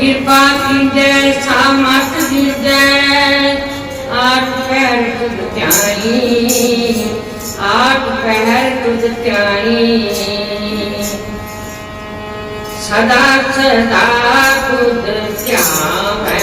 ਕਿਰਪਾ ਕੀਜੈ ਸਾਮਤ ਦੀਜੈ ਆਠ ਪਹਿਰ ਤੁਧ ਧਿਆਈ ਆਠ ਪਹਿਰ ਤੁਧ ਧਿਆਈ ਸਦਾ ਸਦਾ ਤੁਧ ਧਿਆਵੈ।